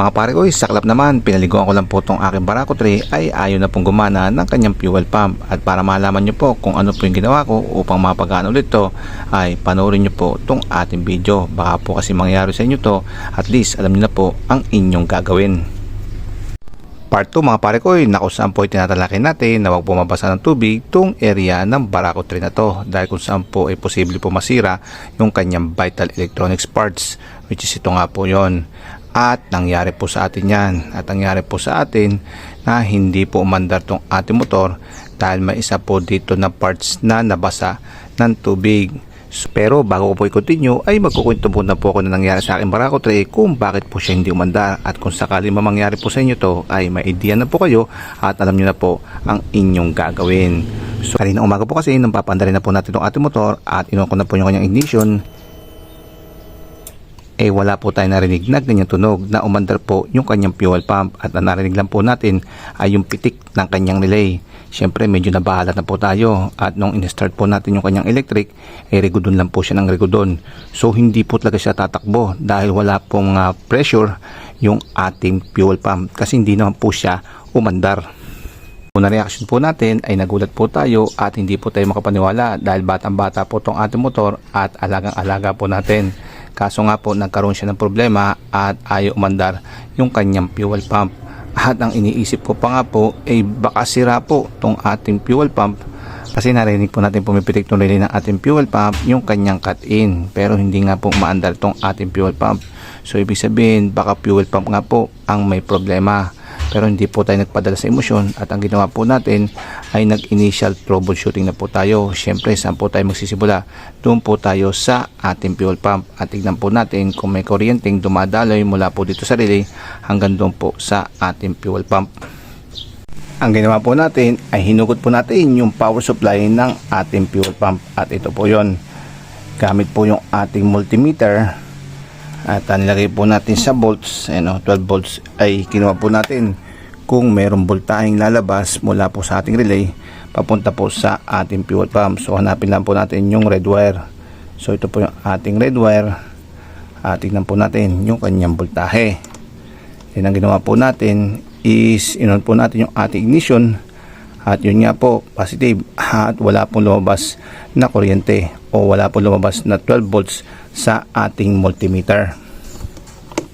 Mga pare ko, saklap naman, pinaliguan ko lang po itong aking barako tray ay ayaw na pong gumana ng kanyang fuel pump. At para malaman nyo po kung ano po yung ginawa ko upang mapagaan ulit to, ay panoorin nyo po itong ating video. Baka po kasi mangyari sa inyo to, at least alam nyo na po ang inyong gagawin. Part 2 mga pare ko, na saan po ay tinatalakin natin na huwag po mabasa ng tubig itong area ng barako tray na to dahil kung saan po ay posible po masira yung kanyang vital electronics parts which is ito nga po yon at nangyari po sa atin yan. At nangyari po sa atin na hindi po umandar tong ating motor dahil may isa po dito na parts na nabasa ng tubig. Pero bago ko po i-continue ay magkukwento muna po ako na nangyari sa aking barako tray kung bakit po siya hindi umandar. At kung sakali mamangyari po sa inyo to ay may idea na po kayo at alam nyo na po ang inyong gagawin. So kanina umaga po kasi nang papandarin na po natin itong ating motor at inuwan na po yung kanyang ignition eh wala po tayo narinig na ganyang tunog na umandar po yung kanyang fuel pump at ang narinig lang po natin ay yung pitik ng kanyang relay. Siyempre medyo nabahala na po tayo at nung in-start po natin yung kanyang electric, eh rigudon lang po siya ng rigudon. So hindi po talaga siya tatakbo dahil wala pong ah, pressure yung ating fuel pump kasi hindi naman po siya umandar. Una reaction po natin ay nagulat po tayo at hindi po tayo makapaniwala dahil batang bata po tong ating motor at alagang alaga po natin. Kaso nga po nagkaroon siya ng problema at ayaw umandar yung kanyang fuel pump. At ang iniisip ko pa nga po ay baka sira po tong ating fuel pump kasi narinig po natin pumipitik tuloy ng ating fuel pump yung kanyang cut-in pero hindi nga po maandar tong ating fuel pump. So ibig sabihin baka fuel pump nga po ang may problema pero hindi po tayo nagpadala sa emosyon at ang ginawa po natin ay nag-initial troubleshooting na po tayo. Siyempre, saan po tayo magsisimula? Doon po tayo sa ating fuel pump at tignan po natin kung may kuryenteng dumadaloy mula po dito sa relay hanggang doon po sa ating fuel pump. Ang ginawa po natin ay hinugot po natin yung power supply ng ating fuel pump at ito po yon gamit po yung ating multimeter at nilagay po natin sa volts ano, 12 volts ay kinuha po natin kung mayroong voltaheng lalabas mula po sa ating relay papunta po sa ating fuel pump. So hanapin lang po natin yung red wire. So ito po yung ating red wire. At tignan po natin yung kanyang voltahe yan ang ginawa po natin is inon po natin yung ating ignition. At yun nga po positive. At wala pong lumabas na kuryente o wala pong lumabas na 12 volts sa ating multimeter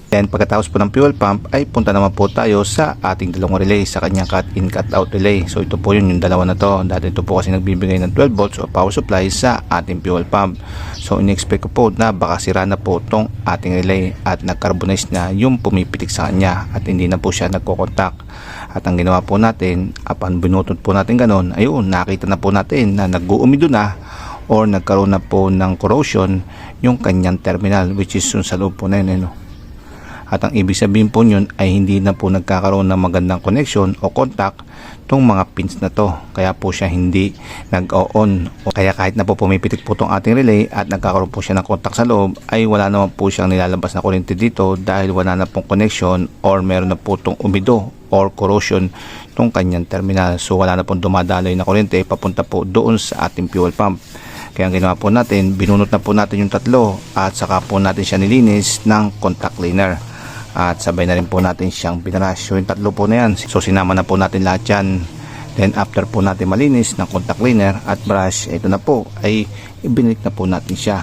then pagkatapos po ng fuel pump ay punta naman po tayo sa ating dalawang relay sa kanyang cut in cut out relay. So ito po yun yung dalawa na to. Dati ito po kasi nagbibigay ng 12 volts o power supply sa ating fuel pump. So in-expect ko po na baka sira na po tong ating relay at nag-carbonize na yung pumipitik sa kanya at hindi na po siya nagkokontak at ang ginawa po natin upon binutot po natin ganun ayun nakita na po natin na nag-uumido na or nagkaroon na po ng corrosion yung kanyang terminal which is yung sa loob po na yun eh, no? At ang ibig sabihin po yun ay hindi na po nagkakaroon ng magandang connection o contact tong mga pins na to. Kaya po siya hindi nag-on kaya kahit na po pumipitik po tong ating relay at nagkakaroon po siya ng contact sa loob ay wala naman po siyang nilalabas na kuryente dito dahil wala na pong connection or meron na po tong umido or corrosion tong kanyang terminal. So wala na pong dumadaloy na kuryente papunta po doon sa ating fuel pump. Kaya ang ginawa po natin, binunot na po natin yung tatlo at saka po natin siya nilinis ng contact cleaner. At sabay na rin po natin siyang binarush. So yung tatlo po na yan. So sinama na po natin lahat yan. Then after po natin malinis ng contact cleaner at brush, ito na po ay ibinalik na po natin siya.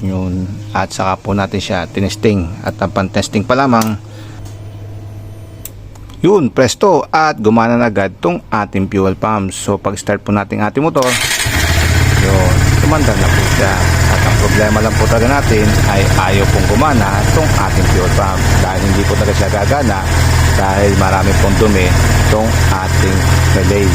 Yun. At saka po natin siya tinesting. At ang pan-testing pa lamang, yun, presto at gumana na agad tong ating fuel pump. So pag start po natin ating motor, yun, tumanda na po siya. Problema lang po talaga natin ay ayaw pong gumana tong ating fuel pump. Dahil hindi po talaga siya gagana dahil marami pong dumi tong ating relay.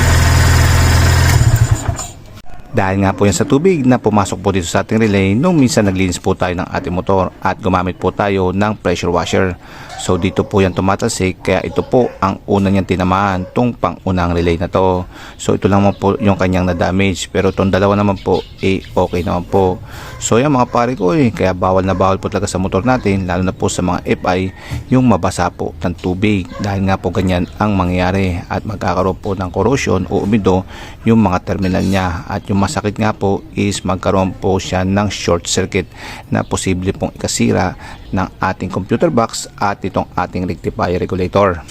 Dahil nga po yan sa tubig na pumasok po dito sa ating relay nung minsan naglinis po tayo ng ating motor at gumamit po tayo ng pressure washer. So dito po yan tumatasik kaya ito po ang una niyang tinamaan tong pangunang relay na to. So ito lang po yung kanyang na-damage. Pero itong dalawa naman po eh okay naman po. So yan mga pare ko eh. Kaya bawal na bawal po talaga sa motor natin lalo na po sa mga FI yung mabasa po ng tubig. Dahil nga po ganyan ang mangyayari at magkakaroon po ng corrosion o umido yung mga terminal niya. At yung masakit nga po is magkaroon po siya ng short circuit na posible pong ikasira ng ating computer box at itong ating rectifier regulator.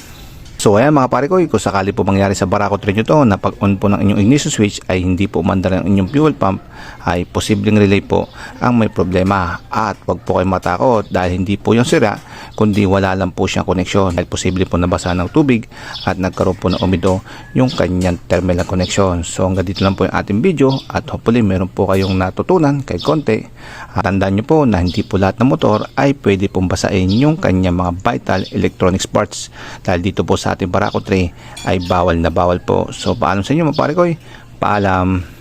So ayan mga pare ko, kung sakali po mangyari sa Barako Train nyo to na pag on po ng inyong ignition switch ay hindi po umandar ang inyong fuel pump ay posibleng relay po ang may problema at wag po kayo matakot dahil hindi po yung sira kundi wala lang po siyang koneksyon dahil posible po nabasa ng tubig at nagkaroon po ng umido yung kanyang terminal connection. So hanggang dito lang po yung ating video at hopefully meron po kayong natutunan kahit konti. At tandaan nyo po na hindi po lahat ng motor ay pwede pong basahin yung kanyang mga vital electronics parts dahil dito po sa ating Barako tray ay bawal na bawal po. So paalam sa inyo mga pare ko, paalam.